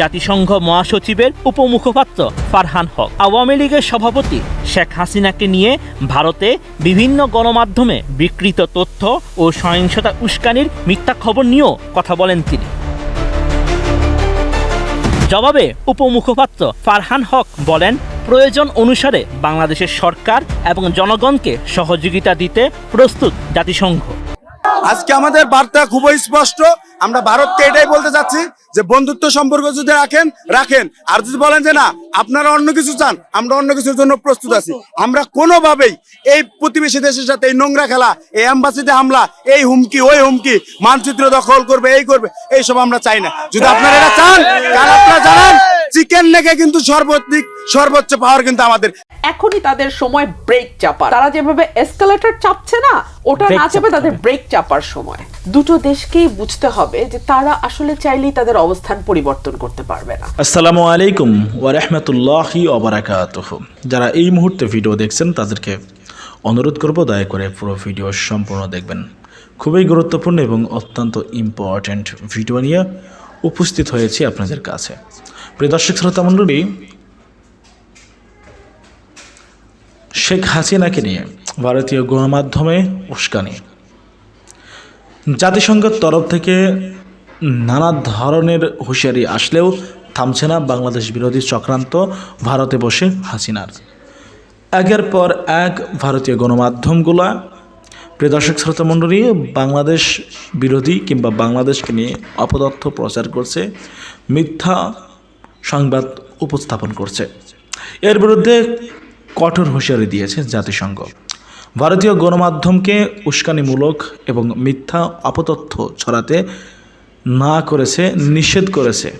জাতিসংঘ মহাসচিবের উপমুখপাত্র ফারহান হক। আওয়ামী লীগের সভাপতি শেখ হাসিনাকে নিয়ে ভারতে বিভিন্ন গণমাধ্যমে বিকৃত তথ্য ও সহিংসতা উস্কানির মিথ্যা খবর নিয়েও কথা বলেন তিনি। জবাবে উপমুখপাত্র ফারহান হক বলেন, প্রয়োজন অনুসারে বাংলাদেশের সরকার এবং জনগণকে সহযোগিতা দিতে প্রস্তুত জাতিসংঘ। আজকে আমাদের বার্তা খুবই স্পষ্ট, আমরা ভারতকে এটাই বলতে চাচ্ছি যে বন্ধুত্ব সম্পর্ক যদি রাখেন রাখেন। আর যদি বলেন যে না আপনারা অন্য কিছু চান আমরা অন্য কিছুর জন্য প্রস্তুত আছি। আমরা কোনোভাবেই এই প্রতিবেশী দেশের সাথে এই নোংরা খেলা এই অ্যাম্বাসিতে হামলা এই হুমকি ওই হুমকি মানচিত্র দখল করবে এই করবে এইসব আমরা চাই না। যদি আপনারা এটা চান তাহলে আপনারা জানান চিকেন লেগে কিন্তু সর্বাধিক সর্বোচ্চ পাওয়ার কিন্তু আমাদের। এখনই তাদের সময় ব্রেক চাপার। তারা যেভাবে এসকালেটর চাপছে না ওটা না চাপে তাদের ব্রেক চাপার সময়। দুটো দেশকেই বুঝতে হবে যে তারা আসলে চাইলেই তাদের অবস্থান পরিবর্তন করতে পারবে না। আসসালামু আলাইকুম ওয়ারহমতুল্লাহি অবরাকাতুহ যারা এই মুহূর্তে ভিডিও দেখছেন, তাদেরকে অনুরোধ করব দয়া করে পুরো ভিডিও সম্পূর্ণ দেখবেন। খুবই গুরুত্বপূর্ণ এবং অত্যন্ত ইম্পর্ট্যান্ট ভিডিও নিয়ে উপস্থিত হয়েছি আপনাদের কাছে। প্রিয় দর্শক শ্রোতা মণ্ডলী, শেখ হাসিনাকে নিয়ে ভারতীয় গণমাধ্যমে উস্কানি। জাতিসংঘের তরফ থেকে নানা ধরনের হুঁশিয়ারি আসলেও থামছে না বাংলাদেশ বিরোধী চক্রান্ত ভারতে বসে হাসিনার। একের পর এক ভারতীয় গণমাধ্যমগুলা, প্রিয় দর্শক শ্রোতা মণ্ডলী, বাংলাদেশ বিরোধী কিংবা বাংলাদেশকে নিয়ে অপতথ্য প্রচার করছে, মিথ্যা সংবাদ উপস্থাপন করছে। এর বিরুদ্ধে কঠোর হুঁশিয়ারি দিয়েছে জাতিসংঘ। ভারতীয় গণমাধ্যমকে উস্কানিমূলক এবং মিথ্যা অপতথ্য ছড়াতে না করেছে, নিষেধ করেছে।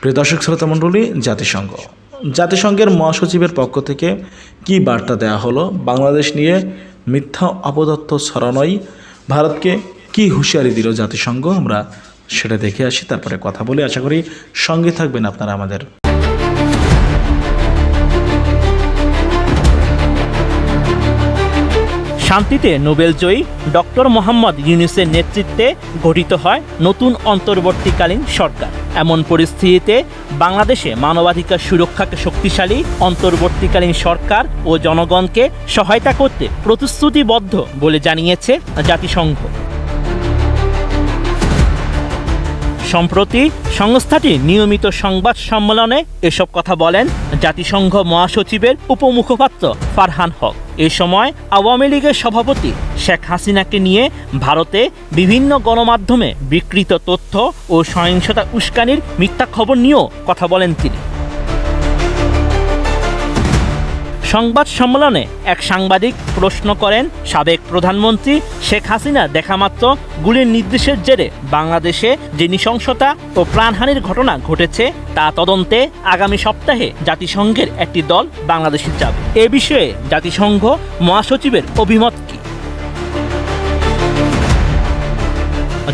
প্রিয় দর্শক, শ্রোতা মণ্ডলী, জাতিসংঘ। জাতিসংঘের মহাসচিবের পক্ষ থেকে কি বার্তা দেয়া হলো? বাংলাদেশ নিয়ে মিথ্যা অপদত্ত ছড়ানোই ভারতকে কি হুঁশিয়ারি দিল জাতিসংঘ? আমরা সেটা দেখে আসি, তারপরে কথা বলে। আশা করি সঙ্গে থাকবেন আপনারা আমাদের শান্তিতে নোবেলজয়ী ডক্টর মোহাম্মদ ইউনুসের নেতৃত্বে গঠিত হয় নতুন অন্তর্বর্তীকালীন সরকার। এমন পরিস্থিতিতে বাংলাদেশে মানবাধিকার সুরক্ষাকে শক্তিশালী অন্তর্বর্তীকালীন সরকার ও জনগণকে সহায়তা করতে প্রতিশ্রুতিবদ্ধ বলে জানিয়েছে জাতিসংঘ। সম্প্রতি সংস্থাটি নিয়মিত সংবাদ সম্মেলনে এসব কথা বলেন জাতিসংঘ মহাসচিবের উপমুখপাত্র ফারহান হক। এ সময় আওয়ামী লীগের সভাপতি শেখ হাসিনাকে নিয়ে ভারতে বিভিন্ন গণমাধ্যমে বিকৃত তথ্য ও সহিংসতা উস্কানির মিথ্যা খবর নিয়েও কথা বলেন তিনি। সংবাদ সম্মেলনে এক সাংবাদিক প্রশ্ন করেন, সাবেক প্রধানমন্ত্রী শেখ হাসিনা দেখামাত্র গুলির নির্দেশের জেরে বাংলাদেশে যে নৃশংসতা ও প্রাণহানির ঘটনা ঘটেছে, তা তদন্তে আগামী সপ্তাহে জাতিসংঘের একটি দল বাংলাদেশে যাবে। এ বিষয়ে জাতিসংঘ মহাসচিবের অভিমত কি?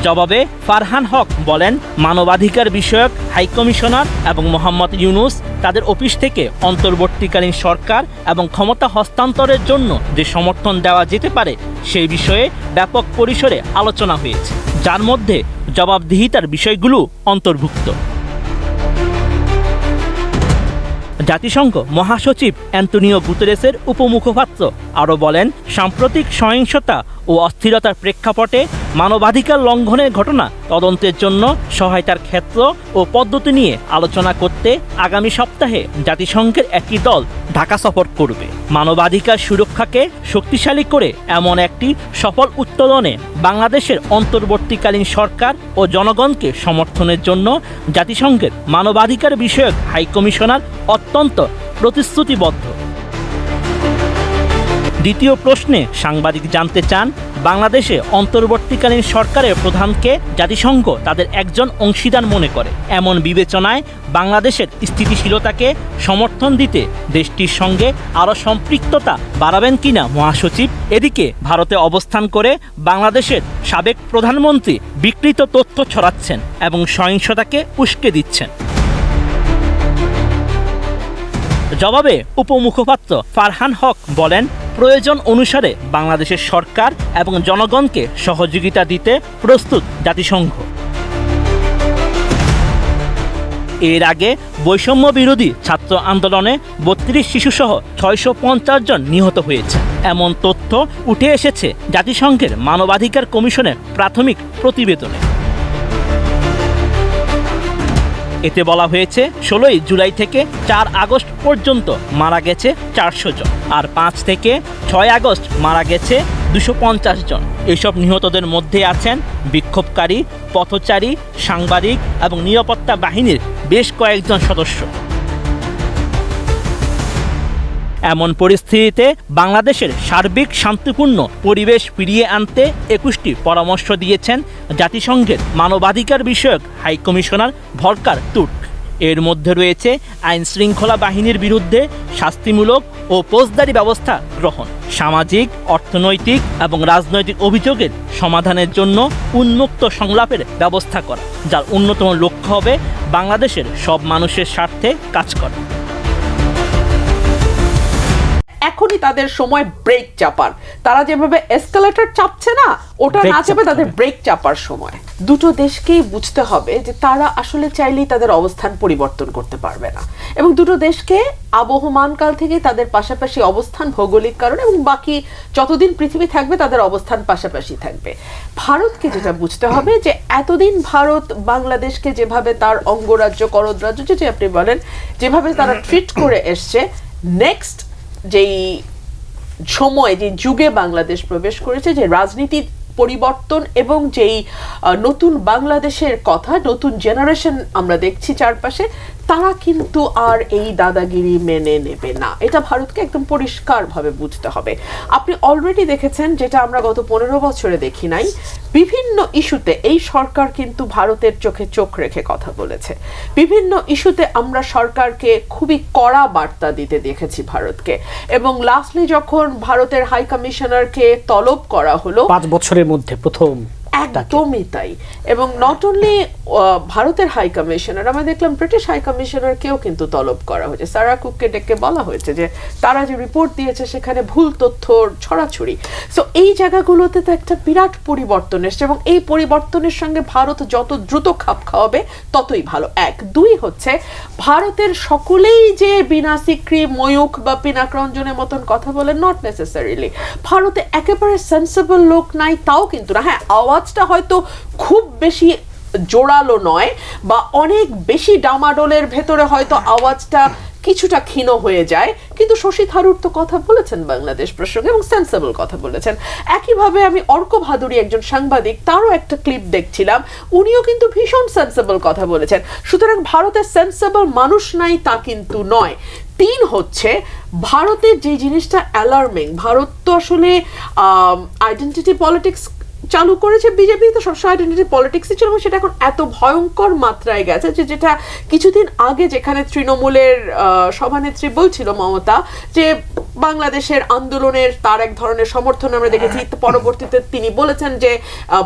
জবাবে ফারহান হক বলেন, মানবাধিকার বিষয়ক হাইকমিশনার এবং মোহাম্মদ ইউনুস তাদের অফিস থেকে অন্তর্বর্তীকালীন সরকার এবং ক্ষমতা হস্তান্তরের জন্য যে সমর্থন দেওয়া যেতে পারে সেই বিষয়ে ব্যাপক পরিসরে আলোচনা হয়েছে, যার মধ্যে জবাবদিহিতার বিষয়গুলো অন্তর্ভুক্ত। জাতিসংঘ মহাসচিব অ্যান্টনিও গুতেরেসের উপমুখপাত্র আরও বলেন, সাম্প্রতিক সহিংসতা ও অস্থিরতার প্রেক্ষাপটে মানবাধিকার লঙ্ঘনের ঘটনা তদন্তের জন্য সহায়তার ক্ষেত্র ও পদ্ধতি নিয়ে আলোচনা করতে আগামী সপ্তাহে জাতিসংঘের একটি দল ঢাকা সফর করবে। মানবাধিকার সুরক্ষাকে শক্তিশালী করে এমন একটি সফল উত্তোলনে বাংলাদেশের অন্তর্বর্তীকালীন সরকার ও জনগণকে সমর্থনের জন্য জাতিসংঘের মানবাধিকার বিষয়ক হাইকমিশনার অত্যন্ত প্রতিশ্রুতিবদ্ধ। দ্বিতীয় প্রশ্নে সাংবাদিক জানতে চান, বাংলাদেশে অন্তর্বর্তীকালীন সরকারের প্রধানকে জাতিসংঘ তাদের একজন অংশীদার মনে করে। এমন বিবেচনায় বাংলাদেশের স্থিতিশীলতাকে সমর্থন দিতে দেশটির সঙ্গে আরও সম্পৃক্ততা বাড়াবেন কিনা মহাসচিব। এদিকে ভারতে অবস্থান করে বাংলাদেশের সাবেক প্রধানমন্ত্রী বিকৃত তথ্য ছড়াচ্ছেন এবং সহিংসতাকে উস্কে দিচ্ছেন। জবাবে উপমুখপাত্র ফারহান হক বলেন প্রয়োজন অনুসারে বাংলাদেশের সরকার এবং জনগণকে সহযোগিতা দিতে প্রস্তুত জাতিসংঘ। এর আগে বৈষম্য বিরোধী ছাত্র আন্দোলনে বত্রিশ শিশুসহ ছয়শো পঞ্চাশ জন নিহত হয়েছে। এমন তথ্য উঠে এসেছে জাতিসংঘের মানবাধিকার কমিশনের প্রাথমিক প্রতিবেদনে। এতে বলা হয়েছে, ষোলোই জুলাই থেকে চার আগস্ট পর্যন্ত মারা গেছে চারশো জন আর পাঁচ থেকে ছয় আগস্ট মারা গেছে দুশো পঞ্চাশ জন। এসব নিহতদের মধ্যে আছেন বিক্ষোভকারী, পথচারী, সাংবাদিক এবং নিরাপত্তা বাহিনীর বেশ কয়েকজন সদস্য। এমন পরিস্থিতিতে বাংলাদেশের সার্বিক শান্তিপূর্ণ পরিবেশ ফিরিয়ে আনতে একুশটি পরামর্শ দিয়েছেন জাতিসংঘের মানবাধিকার বিষয়ক হাই কমিশনার ভরকার তুর্ক। এর মধ্যে রয়েছে আইন শৃঙ্খলা বাহিনীর বিরুদ্ধে শাস্তিমূলক ও ফৌজদারি ব্যবস্থা গ্রহণ, সামাজিক, অর্থনৈতিক এবং রাজনৈতিক অভিযোগের সমাধানের জন্য উন্মুক্ত সংলাপের ব্যবস্থা করা, যার অন্যতম লক্ষ্য হবে বাংলাদেশের সব মানুষের স্বার্থে কাজ করা। এখনই তাদের সময় ব্রেক চাপার। তারা যেভাবে এসকালেটর চাপছে না ওটা না চাপে তাদের ব্রেক চাপার সময়। দুটো দেশকেই বুঝতে হবে যে তারা আসলে চাইলেই তাদের অবস্থান পরিবর্তন করতে পারবে না। এবং দুটো দেশকে আবহমানকাল থেকে তাদের পাশাপাশি অবস্থান ভৌগোলিক কারণে এবং বাকি যতদিন পৃথিবী থাকবে তাদের অবস্থান পাশাপাশি থাকবে। ভারতকে যেটা বুঝতে হবে যে এতদিন ভারত বাংলাদেশকে যেভাবে তার অঙ্গরাজ্য করদ রাজ্য যেটি আপনি বলেন যেভাবে তারা ট্রিট করে এসছে নেক্সট যেই সময় যে যুগে বাংলাদেশ প্রবেশ করেছে, যে রাজনীতির পরিবর্তন এবং যেই নতুন বাংলাদেশের কথা, নতুন জেনারেশন আমরা দেখছি চারপাশে তারা কিন্তু আর এই দাদাগিরি মেনে নেবে না। এটা ভারতকে একদম পরিষ্কারভাবে বুঝতে হবে। আপনি অলরেডি দেখেছেন, যেটা আমরা গত পনেরো বছরে দেখি নাই, বিভিন্ন ইস্যুতে এই সরকার কিন্তু ভারতের চোখে চোখ রেখে কথা বলেছে। বিভিন্ন ইস্যুতে আমরা সরকারকে খুবই কড়া বার্তা দিতে দেখেছি ভারতকে। এবং লাস্টলি যখন ভারতের হাই কমিশনারকে তলব করা হলো, পাঁচ বছরের মধ্যে প্রথম একদমই তাই। এবং নট অনলি ভারতের হাই কমিশনার আমরা দেখলাম ব্রিটিশ হাই কমিশনারকেও কিন্তু তলব করা হয়েছে। সারা কুককে ডেকে বলা হয়েছে যে, তারা যে রিপোর্ট দিয়েছে, সেখানে ভুল তথ্য ছড়াছড়ি। সো এই জায়গাগুলোতে তো একটা বিরাট পরিবর্তন এসছে এবং এই পরিবর্তনের সঙ্গে ভারত যত দ্রুত খাপ খাওয়াবে, ততই ভালো। এক। দুই হচ্ছে, ভারতের সকলেই যে বিনা সিক্রি, ময়ূখ বা পিনাক রঞ্জনের মতন কথা বলে নট নেসেসারিলি ভারতে একেবারে সেন্সিবল লোক নাই, তাও কিন্তু না। হ্যাঁ আওয়াজটা হয়তো খুব বেশি জোরালো নয় বা অনেক বেশি ডামাডোলের ভেতরে হয়তো আওয়াজটা কিছুটা ক্ষীণ হয়ে যায়। কিন্তু শশী থারুর তো কথা বলেছেন বাংলাদেশ প্রসঙ্গে এবং সেন্সেবল কথা বলেছেন। একইভাবে আমি অর্ক ভাদুরী একজন সাংবাদিক, তারও একটা ক্লিপ দেখছিলাম। উনিও কিন্তু ভীষণ সেন্সেবল কথা বলেছেন। সুতরাং ভারতের সেন্সেবল মানুষ নাই তা কিন্তু নয়। তিন হচ্ছে, ভারতের যে জিনিসটা অ্যালার্মিং ভারত তো আসলে আইডেন্টিটি পলিটিক্স চালু করেছে বিজেপি তো সবসময় আইডেন্টিটি পলিটিক্সই ছিল এবং সেটা এখন এত ভয়ঙ্কর মাত্রায় গেছে যে যেটা কিছুদিন আগে যেখানে তৃণমূলের সভানেত্রী বলছিল মমতা যে বাংলাদেশের আন্দোলনের তার এক ধরনের সমর্থন আমরা দেখেছি। পরবর্তীতে তিনি বলেছেন যে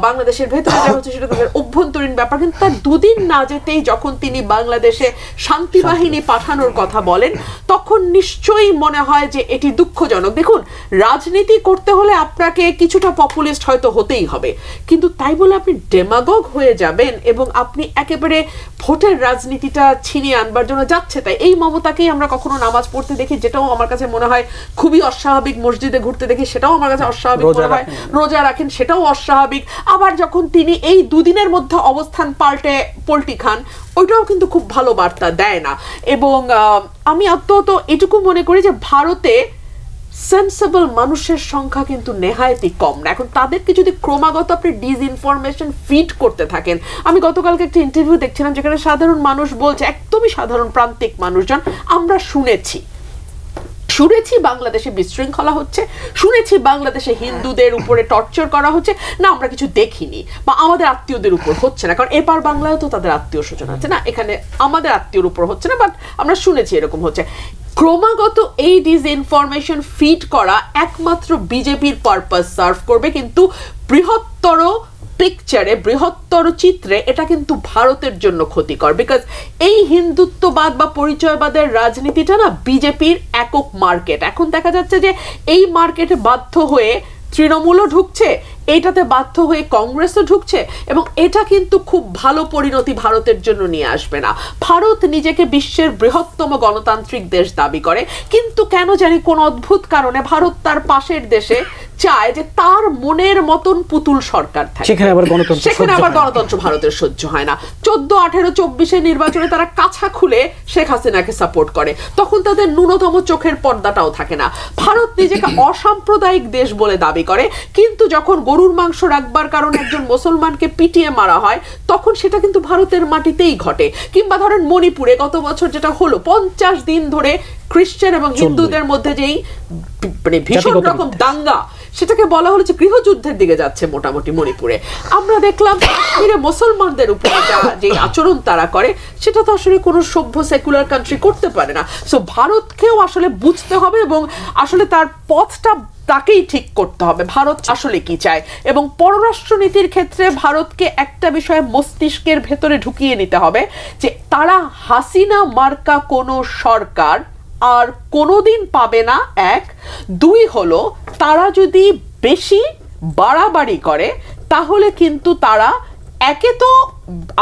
বাংলাদেশের ভেতরে যা হচ্ছে সেটা তাদের অভ্যন্তরীণ ব্যাপার। কিন্তু তার দুদিন না যেতেই যখন তিনি বাংলাদেশে শান্তি বাহিনী পাঠানোর কথা বলেন তখন নিশ্চয়ই মনে হয় যে এটি দুঃখজনক। দেখুন রাজনীতি করতে হলে আপনাকে কিছুটা পপুলিস্ট হয়তো হতেই হবে। কিন্তু তাই বলে আপনি ডেমাগগ হয়ে যাবেন এবং আপনি একেবারে ভোটের রাজনীতিটা ছিনিয়ে আনবার জন্য যাচ্ছে তাই। এই মমতাকেই আমরা কখনো নামাজ পড়তে দেখি যেটাও আমার কাছে মনে হয় খুবই অস্বাভাবিক মসজিদে ঘুরতে দেখি সেটাও আমার কাছে অস্বাভাবিক মনে হয়। রোজা রাখেন সেটাও অস্বাভাবিক। আবার যখন তিনি এই দুদিনের মধ্যে অবস্থান পাল্টে পোল্টি খান ওইটাও কিন্তু খুব ভালো বার্তা দেয় না। এবং আমি অত্যন্ত এটুকু মনে করি যে ভারতে সেন্সেবল মানুষের সংখ্যা কিন্তু নেহায়তি কম না। এখন তাদেরকে যদি ক্রমাগত আপনি ডিসইনফরমেশন ফিড করতে থাকেন আমি গতকালকে একটা ইন্টারভিউ দেখছিলাম যেখানে সাধারণ মানুষ বলছে একদমই সাধারণ প্রান্তিক মানুষজন আমরা শুনেছি। শুনেছি বাংলাদেশে বিশৃঙ্খলা হচ্ছে শুনেছি বাংলাদেশে হিন্দুদের উপরে টর্চার করা হচ্ছে। না আমরা কিছু দেখিনি বা আমাদের আত্মীয়দের উপর হচ্ছে না কারণ এপার বাংলায় তো তাদের আত্মীয় স্বজন আছে। না এখানে আমাদের আত্মীয়র উপর হচ্ছে না বাট আমরা শুনেছি এরকম হচ্ছে। ক্রমাগত এই ডিসইনফরমেশন ফিড করা একমাত্র বিজেপির পারপাস সার্ভ করবে, কিন্তু বৃহত্তর পিকচারে বৃহত্তর চিত্রে এটা কিন্তু ভারতের জন্য ক্ষতিকর বিকজ এই হিন্দুত্ববাদ বা পরিচয়বাদের রাজনীতিটা না বিজেপির একক মার্কেট এখন দেখা যাচ্ছে যে এই মার্কেটে বাধ্য হয়ে তৃণমূলও ঢুকছে এইটাতে বাধ্য হয়ে কংগ্রেসও ঢুকছে এবং এটা কিন্তু খুব ভালো পরিণতি ভারতের জন্য নিয়ে আসবে না। ভারত নিজেকে বিশ্বের বৃহত্তম গণতান্ত্রিক দেশ দাবি করে কিন্তু কেন জানি কোন অদ্ভুত কারণে ভারত তার পাশের দেশে চায় যে তার মনের মতন পুতুল সরকার থাকে। সেখানে আবার গণতন্ত্র সেখানে আবার। গণতন্ত্র ভারতের সহ্য হয় না। চোদ্দ আঠেরো চব্বিশে নির্বাচনে তারা কাছা খুলে শেখ হাসিনাকে সাপোর্ট করে। তখন তাদের ন্যূনতম চোখের পর্দাটাও থাকে না। ভারত নিজেকে অসাম্প্রদায়িক দেশ বলে দাবি করে কিন্তু যখন গরুর মাংস রাখবার কারণে একজন মুসলমানকে পিটিয়ে মারা হয় তখন সেটা কিন্তু ভারতের মাটিতেই ঘটে। কিংবা ধরেন মণিপুরে গত বছর যেটা হলো পঞ্চাশ দিন ধরে খ্রিস্টান এবং হিন্দুদের মধ্যে যেই মানে ভীষণ রকম দাঙ্গা সেটাকে বলা হলো যে গৃহযুদ্ধের দিকে যাচ্ছে মোটামুটি মণিপুরে। আমরা দেখলাম কাশ্মীরে মুসলমানদের উপরে যা আচরণ তারা করে, সেটা তো আসলে কোনো সভ্য সেকুলার কান্ট্রি করতে পারে না। সো ভারতকেও আসলে বুঝতে হবে এবং আসলে তার পথটা তাকেই ঠিক করতে হবে। ভারত আসলে কি চায়? এবং পররাষ্ট্রনীতির ক্ষেত্রে ভারতকে একটা বিষয়ে মস্তিষ্কের ভেতরে ঢুকিয়ে নিতে হবে যে তারা হাসিনা মার্কা কোনো সরকার আর কোনো দিন পাবে না, এক। দুই হলো, তারা যদি বেশি বাড়াবাড়ি করে, তাহলে কিন্তু তারা একে তো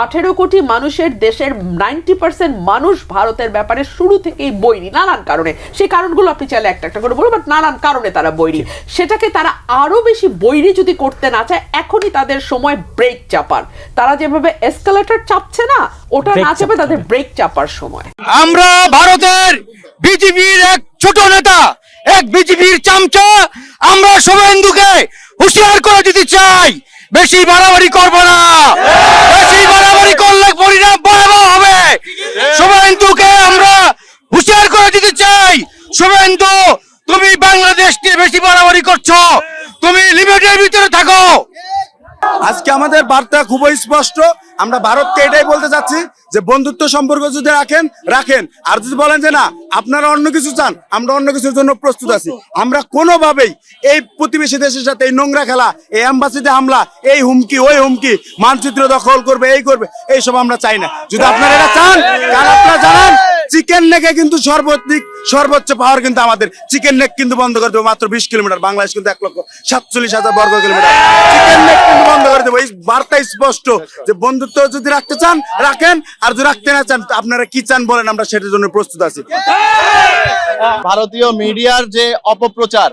আঠেরো কোটি মানুষের দেশের নাইনটি পার্সেন্ট মানুষ ভারতের ব্যাপারে শুরু থেকেই বৈরী নানান কারণে। সেই কারণগুলো আপনি চাইলে একটা একটা করে বলুন বাট নানান কারণে তারা বৈরী। সেটাকে তারা আরও বেশি বৈরী যদি করতে না চায় এখনই তাদের সময় ব্রেক চাপার। তারা যেভাবে এসকালেটর চাপছে না ওটা না চাপে তাদের ব্রেক চাপার সময়। আমরা ভারতের বিজেপির এক ছোট নেতা এক বিজেপির চামচা আমরা শুভেন্দুকে হুঁশিয়ার করে দিতে চাই। বেশি বাড়াবাড়ি করব না। বেশি বাড়াবাড়ি করলে পরিণাম ভয়াবহ হবে। শুভেন্দুকে আমরা হুঁশিয়ার করে দিতে চাই। শুভেন্দু, তুমি বাংলাদেশকে বেশি বাড়াবাড়ি করছ। তুমি লিমিটের ভিতরে থাকো। আজকে আমাদের বার্তা খুবই স্পষ্ট। আমরা ভারতকে এটাই বলতে চাচ্ছি যে বন্ধুত্ব সম্পর্ক যদি রাখেন রাখেন। আর যদি বলেন যে না, আপনারা অন্য কিছু চান, আমরা অন্য কিছুর জন্য প্রস্তুত আছি। আমরা কোনোভাবেই এই প্রতিবেশী দেশের সাথে এই নোংরা খেলা, এই অ্যাম্বাসিতে হামলা, এই হুমকি, ওই হুমকি, মানচিত্র দখল করবে, এই করবে, এইসব আমরা চাই না। যদি আপনারা এটা চান তাহলে আপনারা জানান, চিকেন নেকে কিন্তু সর্বাধিক, সর্বোচ্চ পাওয়ার কিন্তু আমাদের। চিকেন নেক কিন্তু বন্ধ করে দেবো মাত্র বিশ কিলোমিটার, বাংলাদেশ কিন্তু এক লক্ষ সাতচল্লিশ হাজার বর্গ কিলোমিটার। চিকেন নেক কিন্তু বন্ধ করে দেবো। এই বার্তা স্পষ্ট যে বন্ধুত্ব যদি রাখতে চান, রাখেন। আর যদি রাখতে না চান, আপনারা কি চান বলেন, আমরা সেটার জন্য প্রস্তুত আছি। ভারতীয় মিডিয়ার যে অপপ্রচার,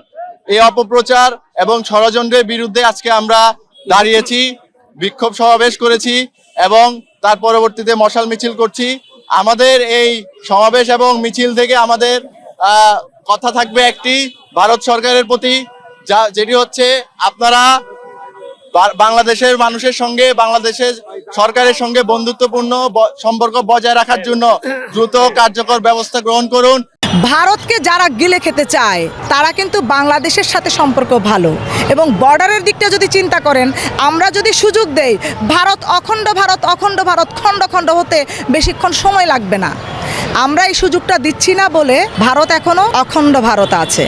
এই অপপ্রচার এবং ষড়যন্ত্রের বিরুদ্ধে আজকে আমরা দাঁড়িয়েছি, বিক্ষোভ সমাবেশ করেছি এবং তার পরবর্তীতে মশাল মিছিল করছি। আমাদের এই সমাবেশ এবং মিছিল থেকে আমাদের কথা থাকবে একটি ভারত সরকারের প্রতি, যা যেটি হচ্ছে আপনারা বাংলাদেশের মানুষের সঙ্গে বাংলাদেশের সরকারের সঙ্গে বন্ধুত্বপূর্ণ সম্পর্ক বজায় রাখার জন্য দ্রুত কার্যকর ব্যবস্থা গ্রহণ করুন। ভারতকে যারা গিলে খেতে চায়, তারা কিন্তু বাংলাদেশের সাথে সম্পর্ক ভালো। এবং বর্ডারের দিকটা যদি চিন্তা করেন, আমরা যদি সুযোগ দেই, ভারত অখণ্ড ভারত অখণ্ড ভারত, খণ্ড খণ্ড হতে বেশিক্ষণ সময় লাগবে না। আমরা এই সুযোগটা দিচ্ছি না বলে ভারত এখনও অখণ্ড ভারত আছে।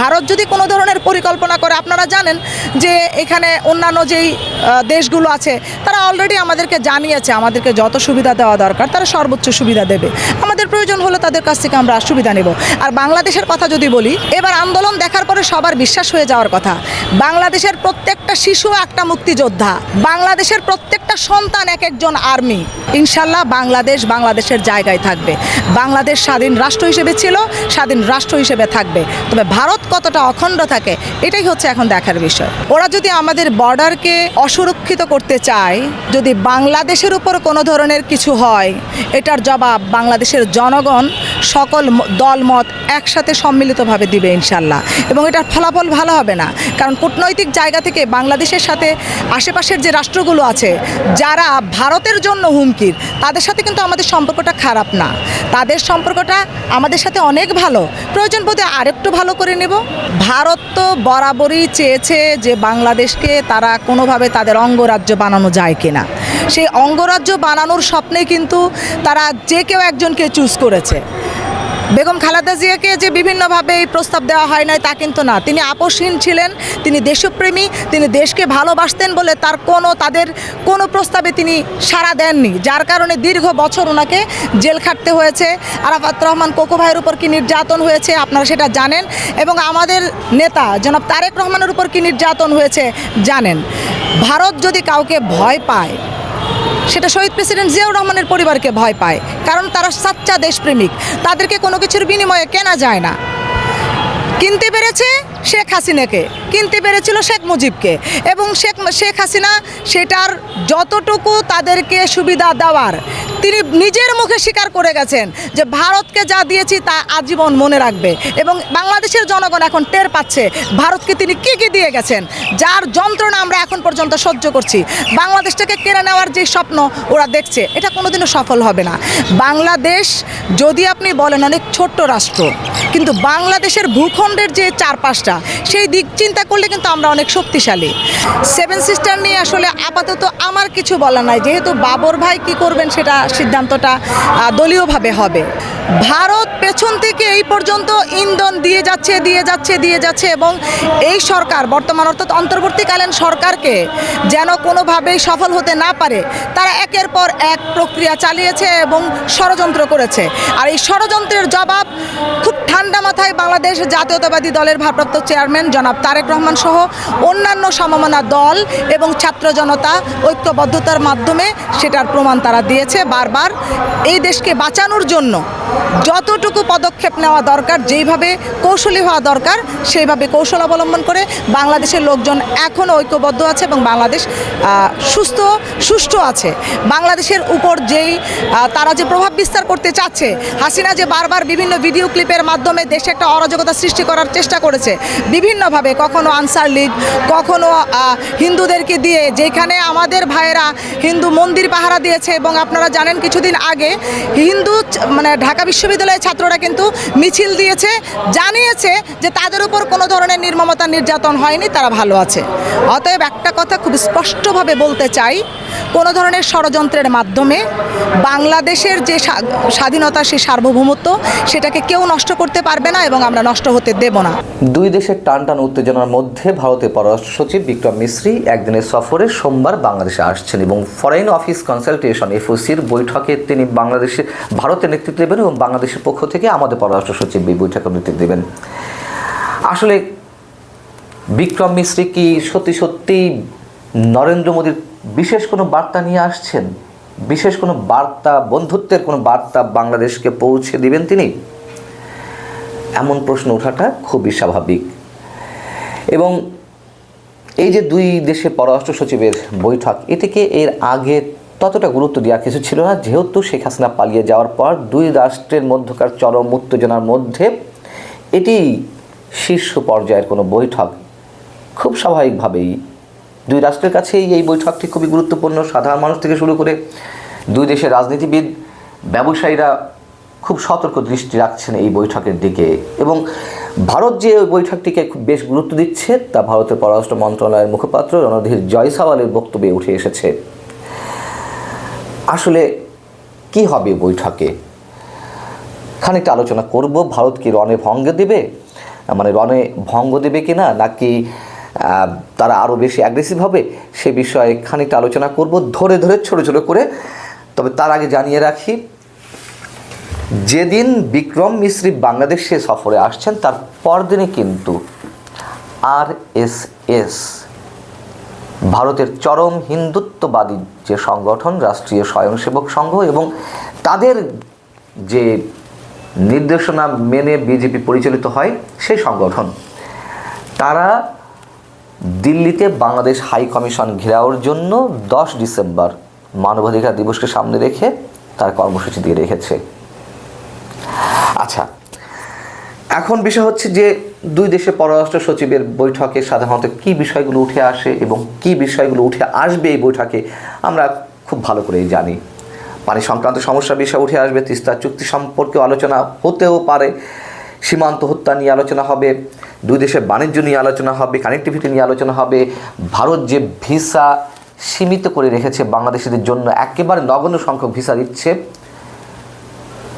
ভারত যদি কোনো ধরনের পরিকল্পনা করে, আপনারা জানেন যে এখানে অন্যান্য যেই দেশগুলো আছে, তারা অলরেডি আমাদেরকে জানিয়েছে, আমাদেরকে যত সুবিধা দেওয়া দরকার, তারা সর্বোচ্চ সুবিধা দেবে। আমাদের প্রয়োজন হলে তাদের কাছ থেকে আমরা সুবিধা নেব। আর বাংলাদেশের কথা যদি বলি, এবার আন্দোলন দেখার পরে সবার বিশ্বাস হয়ে যাওয়ার কথা। বাংলাদেশের প্রত্যেকটা শিশু একটা মুক্তিযোদ্ধা। বাংলাদেশের প্রত্যেকটা সন্তান এক একজন আর্মি। ইনশাল্লাহ বাংলাদেশ বাংলাদেশের জায়গায় থাকবে। বাংলাদেশ স্বাধীন রাষ্ট্র হিসেবে ছিল, স্বাধীন রাষ্ট্র হিসেবে থাকবে। তবে ভারত কতটা অখণ্ড থাকে, এটাই হচ্ছে এখন দেখার বিষয়। ওরা যদি আমাদের বর্ডারকে অসুরক্ষিত করতে চায়, যদি বাংলাদেশের উপর কোনো ধরনের কিছু হয়, এটার জবাব বাংলাদেশের জনগণ সকল দলমত একসাথে সম্মিলিতভাবে দিবে ইনশাল্লাহ। এবং এটার ফলাফল ভালো হবে না। কারণ কূটনৈতিক জায়গা থেকে বাংলাদেশের সাথে আশেপাশের যে রাষ্ট্রগুলো আছে, যারা ভারতের জন্য হুমকির, তাদের সাথে কিন্তু আমাদের সম্পর্কটা খারাপ না। তাদের সম্পর্কটা আমাদের সাথে অনেক ভালো। প্রয়োজন বোধে আরেকটু ভালো করে নেব। ভারত তো বরাবরই চেয়েছে যে বাংলাদেশকে তারা কোনোভাবে তাদের অঙ্গরাজ্য বানানো যায় কিনা। সেই অঙ্গরাজ্য বানানোর স্বপ্নে কিন্তু তারা যে কেউ একজনকে চুজ করেছে। বেগম খালেদা জিয়াকে যে বিভিন্নভাবে এই প্রস্তাব দেওয়া হয় নাই তা কিন্তু না। তিনি আপোষহীন ছিলেন, তিনি দেশপ্রেমী, তিনি দেশকে ভালোবাসতেন বলে তার কোনো, তাদের কোনো প্রস্তাবে তিনি সাড়া দেননি। যার কারণে দীর্ঘ বছর ওনাকে জেল খাটতে হয়েছে। আরাফাত রহমান কোকো ভাইয়ের উপর কি নির্যাতন হয়েছে আপনারা সেটা জানেন এবং আমাদের নেতা জনাব তারেক রহমানের উপর কি নির্যাতন হয়েছে জানেন। ভারত যদি কাউকে ভয় পায় সেটা শহীদ প্রেসিডেন্ট জিয়াউর রহমানের পরিবারকে ভয় পায়, কারণ তারা সাচ্চা দেশপ্রেমিক। তাদেরকে কোনো কিছুর বিনিময়ে কেনা যায় না। কিনতে পেরেছে শেখ হাসিনাকে, কিনতে পেরেছিল শেখ মুজিবকে। এবং শেখ শেখ হাসিনা সেটার যতটুকু তাদেরকে সুবিধা দেওয়ার, তিনি নিজের মুখে স্বীকার করে গেছেন যে ভারতকে যা দিয়েছি তা আজীবন মনে রাখবে। এবং বাংলাদেশের জনগণ এখন টের পাচ্ছে ভারতকে তিনি কি কি দিয়ে গেছেন, যার যন্ত্রণা আমরা এখন পর্যন্ত সহ্য করছি। বাংলাদেশটাকে কেড়ে নেওয়ার যে স্বপ্ন ওরা দেখছে, এটা কোনোদিনও সফল হবে না। বাংলাদেশ, যদি আপনি বলেন অনেক ছোট্ট রাষ্ট্র, কিন্তু বাংলাদেশের ভূখণ্ডের যে চারপাশটা, সেই দিক চিন্তা করলে কিন্তু আমরা অনেক শক্তিশালী। সেভেন সিস্টার নিয়ে আসলে আপাতত আমার কিছু বলা নাই, যেহেতু বাবর ভাই কি করবেন সেটা সিদ্ধান্তটা দলীয়ভাবে হবে। ভারত পেছন থেকে এই পর্যন্ত ইন্ধন দিয়ে যাচ্ছে দিয়ে যাচ্ছে দিয়ে যাচ্ছে এবং এই সরকার, বর্তমান অর্থাৎ অন্তর্বর্তীকালীন সরকারকে যেন কোনোভাবেই সফল হতে না পারে, তারা একের পর এক প্রক্রিয়া চালিয়েছে এবং ষড়যন্ত্র করেছে। আর এই ষড়যন্ত্রের জবাব খুব ঠান্ডা মাথায় বাংলাদেশ জাতীয়তাবাদী দলের ভারপ্রাপ্ত চেয়ারম্যান জনাব তারেক রহমান সহ অন্যান্য সমমনা দল এবং ছাত্র জনতা ঐক্যবদ্ধতার মাধ্যমে সেটার প্রমাণ তারা দিয়েছে বারবার। এই দেশকে বাঁচানোর জন্য যতটুকু পদক্ষেপ নেওয়া দরকার, যেইভাবে কৌশলী হওয়া দরকার, সেইভাবে কৌশল অবলম্বন করে বাংলাদেশের লোকজন এখনও ঐক্যবদ্ধ আছে এবং বাংলাদেশ সুস্থ, সুষ্ঠু আছে। বাংলাদেশের উপর যেই তারা যে প্রভাব বিস্তার করতে চাচ্ছে, হাসিনা যে বারবার বিভিন্ন ভিডিও ক্লিপের মাধ্যমে দেশে একটা অরাজকতা সৃষ্টি করার চেষ্টা করেছে। বিভিন্নভাবে কখনো আনসার লীগ, কখনো হিন্দুদেরকে দিয়ে যেখানে আমাদের ভাইয়েরা হিন্দু মন্দির পাহারা দিয়েছে এবং আপনারা জানেন কিছুদিন আগে হিন্দু মানে ঢাকা বিশ্ববিদ্যালয়ের ছাত্ররা কিন্তু মিছিল দিয়েছে, জানিয়েছে যে তাদের উপর কোনো ধরনের নির্মমতা নির্যাতন হয়নি, তারা ভালো আছে। অতএব একটা কথা খুব স্পষ্টভাবে বলতে চাই, কোনো ধরনের ষড়যন্ত্রের মাধ্যমে বাংলাদেশের যে স্বা- স্বাধীনতা সেই সার্বভৌমত্ব, সেটাকে কেউ নষ্ট করতে পারবে না এবং আমরা নষ্ট হতে দেব না। দুই দেশের টানটান উত্তেজনার মধ্যে ভারতের পররাষ্ট্র সচিব বিক্রম মিশ্রি একদিনের সফরে সোমবার বাংলাদেশে আসছেন এবং ফরেন অফিস কনসালটেশন, এফওসির বৈঠকে তিনি বাংলাদেশে ভারতের নেতৃত্ব দেবেন এবং বাংলাদেশের পক্ষ থেকে আমাদের পররাষ্ট্র সচিব এই বৈঠকে নেতৃত্ব দেবেন। আসলে বিক্রম মিশ্রি কি সত্যি সত্যি নরেন্দ্র মোদীর বিশেষ কোনো বার্তা নিয়ে আসছেন? বিশেষ কোনো বার্তা, বন্ধুত্বের কোনো বার্তা বাংলাদেশকে পৌঁছে দিবেন তিনি? এমন প্রশ্ন ওঠাটা খুবই স্বাভাবিক। এবং এই যে দুই দেশের পররাষ্ট্র সচিবের বৈঠক, এটিকে এর আগে ততটা গুরুত্ব দেওয়া কিছু ছিল না। যেহেতু শেখ হাসিনা পালিয়ে যাওয়ার পর দুই রাষ্ট্রের মধ্যকার চরম উত্তেজনার মধ্যে এটি শীর্ষ পর্যায়ের কোনো বৈঠক খুব স্বাভাবিকভাবেই দুই রাষ্ট্রের কাছেই এই বৈঠকটি খুবই গুরুত্বপূর্ণ। সাধারণ মানুষ থেকে শুরু করে দুই দেশের রাজনীতিবিদ, ব্যবসায়ীরা খুব সতর্ক দৃষ্টি রাখছেন এই বৈঠকের দিকে। এবং ভারত যে ওই বৈঠকটিকে খুব বেশ গুরুত্ব দিচ্ছে, তা ভারতের পররাষ্ট্র মন্ত্রণালয়ের মুখপাত্র রণধীর জয়সাওয়ালের বক্তব্যে উঠে এসেছে। আসলে কি হবে বৈঠকে? খানিকটা আলোচনা করব, ভারত কি রণে ভঙ্গ দেবে? মানে রণে ভঙ্গ দেবে কি না নাকি তারা আরও বেশি অ্যাগ্রেসিভ হবে, সে বিষয়ে খানিকটা আলোচনা করব, ধরে ধরে, ছোট ছোট করে। তবে তার আগে জানিয়ে রাখি যেদিন বিক্রম মিশ্রি বাংলাদেশে সফরে আসছেন, তার পরদিনে কিন্তু আর এস এস, ভারতের চরম হিন্দুত্ববাদী যে সংগঠন, রাষ্ট্রীয় স্বয়ংসেবক সংঘ এবং তাদের যে নির্দেশনা মেনে বিজেপি পরিচালিত হয়, সেই সংগঠন, তারা দিল্লিতে বাংলাদেশ হাই কমিশন ঘেরাওর জন্য দশ ডিসেম্বর মানবাধিকার দিবসকে সামনে রেখে তার কর্মসূচি দিয়ে রেখেছে। আচ্ছা এখন বিষয় হচ্ছে যে দুই দেশের পররাষ্ট্র সচিবের বৈঠকে সাধারণত কী বিষয়গুলো উঠে আসে এবং কী বিষয়গুলো উঠে আসবে এই বৈঠকে আমরা খুব ভালো করেই জানি। পানি সংক্রান্ত সমস্যার বিষয় উঠে আসবে, তিস্তা চুক্তি সম্পর্কে আলোচনা হতেও পারে, সীমান্ত হত্যা নিয়ে আলোচনা হবে, দুই দেশের বাণিজ্য নিয়ে আলোচনা হবে কানেক্টিভিটি নিয়ে আলোচনা হবে, ভারত যে ভিসা সীমিত করে রেখেছে বাংলাদেশিদের জন্য, একেবারে নগণ্য সংখ্যক ভিসা দিচ্ছে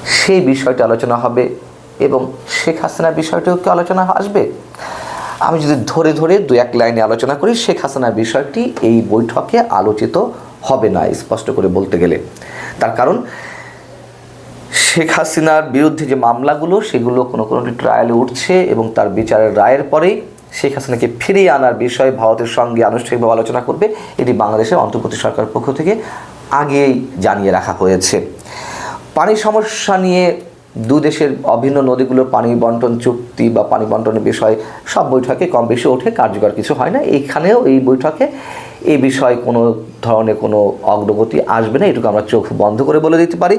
সেই বিষয়টি আলোচনা হবে এবং শেখ হাসিনার বিষয়টিও কি আলোচনা আসবে? আমি যদি ধরে ধরে দু এক লাইনে আলোচনা করি, শেখ হাসিনার বিষয়টি এই বৈঠকে আলোচিত হবে না, স্পষ্ট করে বলতে গেলে। তার কারণ, শেখ হাসিনার বিরুদ্ধে যে মামলাগুলো, সেগুলো কোনো কোনোটি ট্রায়ালে উঠছে এবং তার বিচারের রায়ের পরেই শেখ হাসিনাকে ফিরিয়ে আনার বিষয়ে ভারতের সঙ্গে আনুষ্ঠানিকভাবে আলোচনা করবে। এটি বাংলাদেশের অন্তর্বর্তী সরকার পক্ষ থেকে আগেই জানিয়ে রাখা হয়েছে। পানি সমস্যা নিয়ে দু দেশের অভিন্ন নদীগুলোর পানি বন্টন চুক্তি বা পানি বন্টনের বিষয়ে সব বৈঠকে কম বেশি ওঠে, কার্যকর কিছু হয় না। এইখানেও এই বৈঠকে এই বিষয়ে কোনো ধরনের কোনো অগ্রগতি আসবে না, এটুকু আমরা চোখ বন্ধ করে বলে দিতে পারি।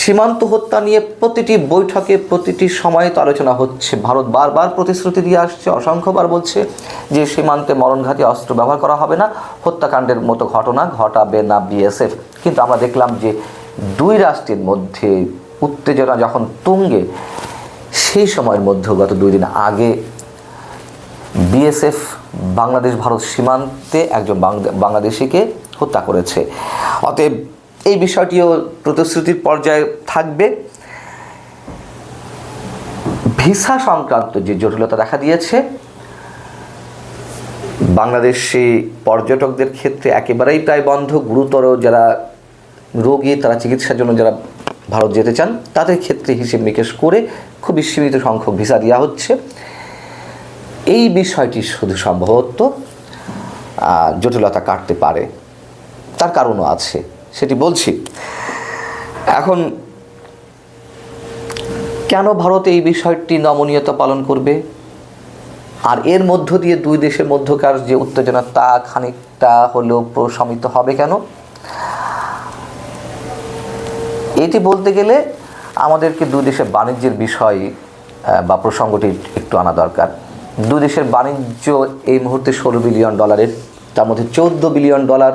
সীমান্ত হত্যা নিয়ে প্রতিটি বৈঠকে প্রতিটি সময়ে তো আলোচনা হচ্ছে। ভারত বারবার প্রতিশ্রুতি দিয়ে আসছে, অসংখ্যবার বলছে যে সীমান্তে মরণঘাতী অস্ত্র ব্যবহার করা হবে না, হত্যাকাণ্ডের মতো ঘটনা ঘটাবে না বিএসএফ। কিন্তু আমরা দেখলাম যে দুই রাষ্ট্রের মধ্যে উত্তেজনা যখন তুঙ্গে, সেই সময়ের মধ্যে গত দুই দিন আগে বিএসএফ বাংলাদেশ ভারত সীমান্তে একজন বাংলা- বাংলাদেশিকে হত্যা করেছে। অতএব এই বিষয়টিও প্রতিশ্রুতির পর্যায়ে থাকবে। ভিসা সংক্রান্ত যে জটিলতা দেখা দিয়েছে, বাংলাদেশি পর্যটকদের ক্ষেত্রে একেবারেই প্রায় বন্ধ। গুরুতর যারা রোগী, তারা চিকিৎসার জন্য যারা ভারত যেতে চান, তাদের ক্ষেত্রে হিসেব নিকেশ করে খুবই সীমিত সংখ্যক ভিসা দেওয়া হচ্ছে। এই বিষয়টি শুধু সম্ভবত জটিলতা কাটতে পারে। তার কারণও আছে, সেটি বলছি। এখন, কেন ভারত এই বিষয়টি নমনীয়তা পালন করবে? আর এর মধ্য দিয়ে দুই দেশের মধ্যকার যে উত্তেজনা, তা খানিকটা হলেও প্রশমিত হবে কেন? এটি বলতে গেলে আমাদেরকে দু দেশের বাণিজ্যের বিষয় বা প্রসঙ্গটি একটু আনা দরকার। দু দেশের বাণিজ্য এই মুহূর্তে ষোলো বিলিয়ন ডলারের, তার মধ্যে চৌদ্দ বিলিয়ন ডলার,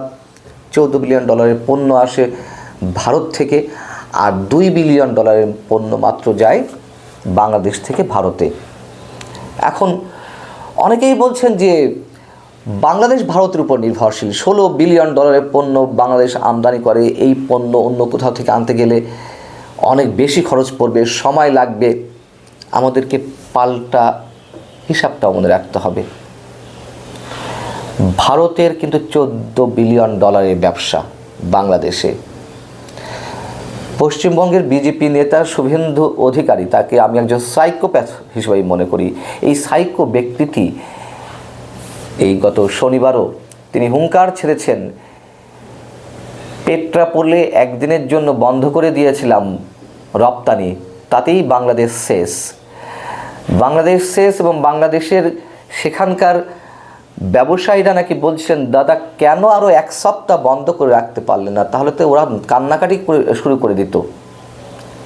চৌদ্দ বিলিয়ন ডলারের পণ্য আসে ভারত থেকে, আর দুই বিলিয়ন ডলারের পণ্য মাত্র যায় বাংলাদেশ থেকে ভারতে। এখন অনেকেই বলছেন যে বাংলাদেশ, ভারতের উপর নির্ভরশীল। ষোলো বিলিয়ন ডলারের পণ্য বাংলাদেশ আমদানি করে। এই পণ্য অন্য কোথাও থেকে আনতে গেলে অনেক বেশি খরচ পড়বে, সময় লাগবে। আমাদেরকে পাল্টা হিসাবটাও মনে রাখতে হবে। ভারতের কিন্তু চোদ্দ বিলিয়ন ডলারের ব্যবসা বাংলাদেশে। পশ্চিমবঙ্গের বিজেপি নেতা শুভেন্দু অধিকারী তাকে আমি একজন সাইকোপ্যাথ হিসেবে মনে করি। এই সাইকো ব্যক্তিটি এই গত শনিবারও তিনি হুঙ্কার ছেড়েছেন। পেট্রা পড়লে একদিনের জন্য বন্ধ করে দিয়েছিলাম রপ্তানি, তাতেই বাংলাদেশ শেষ। বাংলাদেশ শেষ এবং বাংলাদেশের সেখানকার ব্যবসায়ীরা নাকি বলছেন, দাদা, কেন আরও এক সপ্তাহ বন্ধ করে রাখতে পারলেন না? তাহলে তো ওরা কান্নাকাটি শুরু করে দিত।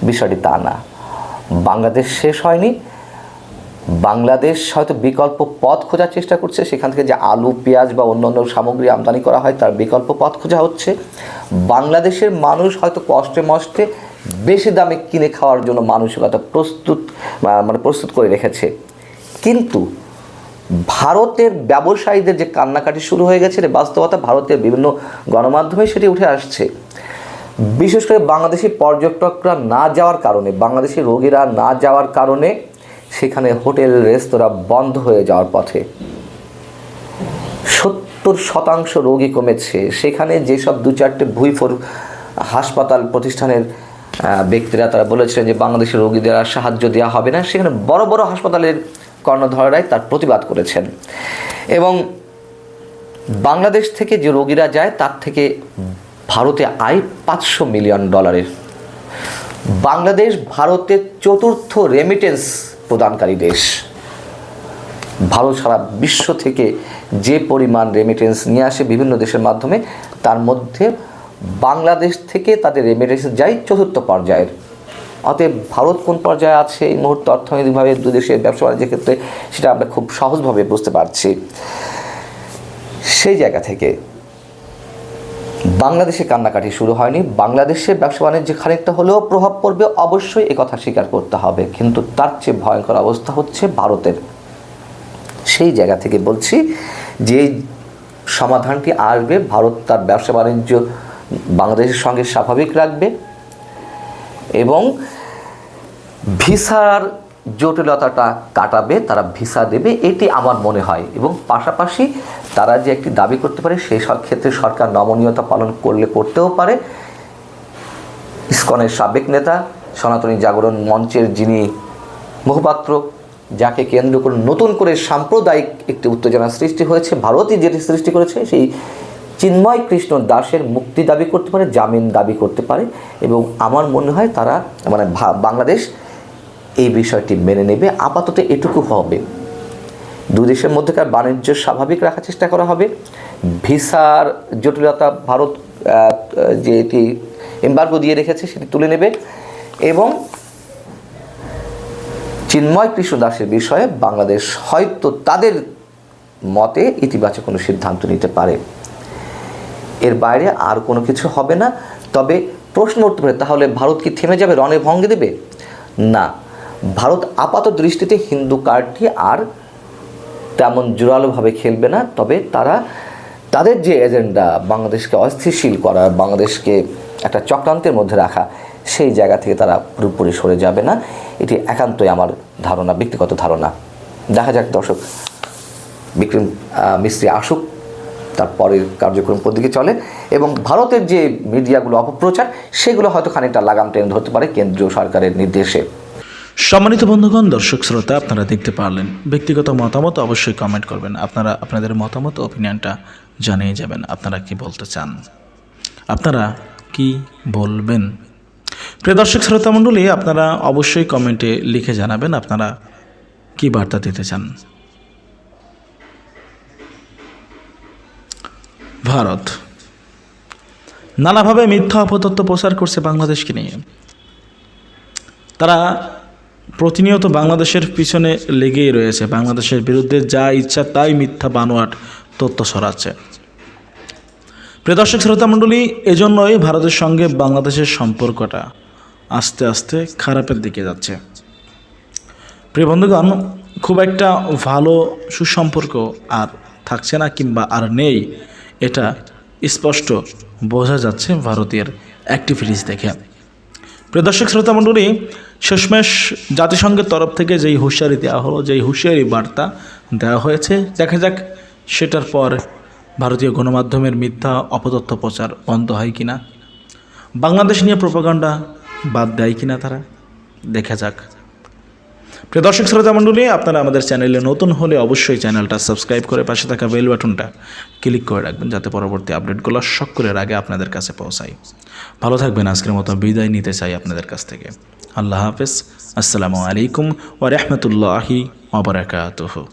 বিষয়টি তা না। বাংলাদেশ শেষ হয়নি বাংলাদেশ হয়তো বিকল্প পথ খোঁজার চেষ্টা করছে। সেখান থেকে যে আলু, পেঁয়াজ বা অন্যান্য সামগ্রী আমদানি করা হয়, তার বিকল্প পথ খোঁজা হচ্ছে। বাংলাদেশের মানুষ হয়তো কষ্টে মষ্টে বেশি দামে কিনে খাওয়ার জন্য মানসিকতা প্রস্তুত মানে প্রস্তুত করে রেখেছে। কিন্তু ভারতের ব্যবসায়ীদের যে কান্নাকাটি শুরু হয়ে গেছে বাস্তবতা ভারতের বিভিন্ন গণমাধ্যমে সেটি উঠে আসছে। বিশেষ করে বাংলাদেশি পর্যটকরা না যাওয়ার কারণে, বাংলাদেশি রোগীরা না যাওয়ার কারণে সেখানে হোটেল, রেস্তোরাঁ বন্ধ হয়ে যাওয়ার পথে। সত্তর শতাংশ রোগী কমেছে। সেখানে যেসব দু চারটে ভুইফোর হাসপাতাল প্রতিষ্ঠানের ব্যক্তিরা তারা বলেছিলেন যে বাংলাদেশের রোগীদের আর সাহায্য দেওয়া হবে না। সেখানে বড় বড় হাসপাতালের কর্ণধরেরাই তার প্রতিবাদ করেছেন। এবং বাংলাদেশ থেকে যে রোগীরা যায়, তার থেকে ভারতে আয় পাঁচশো মিলিয়ন ডলারের। বাংলাদেশ ভারতের চতুর্থ রেমিটেন্স প্রদানকারী দেশ। ভারত সারা বিশ্ব থেকে যে পরিমাণ রেমিটেন্স নিয়ে আসে বিভিন্ন দেশের মাধ্যমে, তার মধ্যে বাংলাদেশ থেকে তাদের রেমিটেন্স যায় চতুর্থ পর্যায়ের। অতএব ভারত কোন পর্যায়ে আছে? এই মুহূর্তে অর্থনৈতিকভাবে দু দেশের ব্যবসা বাণিজ্যের ক্ষেত্রে সেটা আমরা খুব সহজভাবে বুঝতে পারছি। সেই জায়গা থেকে বাংলাদেশে কান্নাকাটি শুরু হয়নি। বাংলাদেশের ব্যবসা বাণিজ্যে খানিকটা হলেও প্রভাব পড়বে, অবশ্যই এ কথা স্বীকার করতে হবে। কিন্তু তার চেয়ে ভয়ঙ্কর অবস্থা হচ্ছে ভারতের। সেই জায়গা থেকে বলছি যে সমাধানটি আসবে, ভারত তার ব্যবসা বাণিজ্য বাংলাদেশের সঙ্গে স্বাভাবিক রাখবে এবং ভিসার জটিলতাটা কাটাবে, তারা ভিসা দেবে, এটি আমার মনে হয়। এবং পাশাপাশি তারা যে একটি দাবি করতে পারে, সেই সব ক্ষেত্রে সরকার নমনীয়তা পালন করলে করতেও পারে। ইসকনের সাবেক নেতা সনাতনী জাগরণ মঞ্চের যিনি মুখপাত্র, যাকে কেন্দ্র করে নতুন করে সাম্প্রদায়িক একটি উত্তেজনা সৃষ্টি হয়েছে, ভারতই যেটি সৃষ্টি করেছে, সেই চিন্ময় কৃষ্ণ দাসের মুক্তি দাবি করতে পারে, জামিন দাবি করতে পারে এবং আমার মনে হয় তারা মানে বাংলাদেশ এই বিষয়টি মেনে নেবে, আপাতত এটুকু হবে। দুই দেশের মধ্যেকার বাণিজ্য স্বাভাবিক রাখার চেষ্টা করা হবে। ভিসার জটিলতা ভারত যে এটি এম্বার্গো দিয়ে রেখেছে সেটি তুলে নেবে এবং চিন্ময় কৃষ্ণ দাসের বিষয়ে বাংলাদেশ হয়তো তাদের মতে ইতিবাচক কোনো সিদ্ধান্ত নিতে পারে। এর বাইরে আর কোনো কিছু হবে না। তবে প্রশ্ন উঠতে পারে, তাহলে ভারত কি থেমে যাবে, রণে ভঙ্গে দেবে? না। ভারত আপাত দৃষ্টিতে হিন্দু কার্ডটি আর তেমন জোরালোভাবে খেলবে না, তবে তারা তাদের যে এজেন্ডা বাংলাদেশকে অস্থিতিশীল করা বাংলাদেশকে একটা চক্রান্তের মধ্যে রাখা, সেই জায়গা থেকে তারা পুরোপুরি সরে যাবে না। এটি একান্তই আমার ধারণা, ব্যক্তিগত ধারণা। দেখা যাক দর্শক, বিক্রম মিস্ত্রি আসুক তারপরের কার্যক্রম দিকে চলে। এবং ভারতের যে মিডিয়াগুলো অপপ্রচার, সেগুলো হয়তো খানিকটা লাগাম টেনে ধরতে পারে কেন্দ্রীয় সরকারের নির্দেশে। সম্মানিত বন্ধুগণ, দর্শক শ্রোতা, আপনারা দেখতে পারলেন, ব্যক্তিগত মতামত অবশ্যই কমেন্ট করবেন। আপনারা আপনাদের মতামত ওপিনিয়নটা জানিয়ে যাবেন। আপনারা কি বলতে চান? আপনারা কি বলবেন? প্রিয় দর্শক শ্রোতা মণ্ডলী, আপনারা অবশ্যই কমেন্টে লিখে জানাবেন আপনারা কি বার্তা দিতে চান। ভারত। নানাভাবে মিথ্যা অপতত্ত্ব প্রচার করছে বাংলাদেশকে নিয়ে। তারা প্রতিনিয়ত বাংলাদেশের পিছনে লেগেই রয়েছে। বাংলাদেশের বিরুদ্ধে যা ইচ্ছা তাই মিথ্যা বানোয়াট তথ্য ছড়াচ্ছে। প্রিয় দর্শক, শ্রোতা মণ্ডলী, এজন্যই ভারতের সঙ্গে বাংলাদেশের সম্পর্কটা আস্তে আস্তে খারাপের দিকে যাচ্ছে। প্রিয় বন্ধুগণ, খুব একটা ভালো সুসম্পর্ক আর থাকছে না কিংবা আর নেই, এটা স্পষ্ট বোঝা যাচ্ছে ভারতীয় অ্যাক্টিভিটিস দেখে। প্রিয় দর্শক, শ্রোতা মণ্ডলী শেষমেশ জাতিসংঘের তরফ থেকে যেই হুঁশিয়ারি দেওয়া হলো, যেই হুঁশিয়ারি বার্তা দেওয়া হয়েছে, দেখা যাক সেটার পর ভারতীয় গণমাধ্যমের মিথ্যা অপতথ্য প্রচার বন্ধ হয় কিনা। বাংলাদেশ নিয়ে প্রপাগান্ডা বাদ দেয় কিনা তারা, দেখা যাক। প্রিয় দর্শক শ্রোতা মণ্ডলী, আপনারা আমাদের চ্যানেলে নতুন হলে অবশ্যই চ্যানেলটা সাবস্ক্রাইব করে পাশে থাকা বেল বাটনটা ক্লিক করে রাখবেন যাতে পরবর্তী আপডেটগুলো সকলের আগে আপনাদের কাছে পৌঁছায়। ভালো থাকবেন, আজকের মতো বিদায় নিতে চাই আপনাদের কাছ থেকে। আল্লাহ হাফেজ। আসসালামু আলাইকুম ওয়া রাহমাতুল্লাহি ওয়া বারাকাতুহু।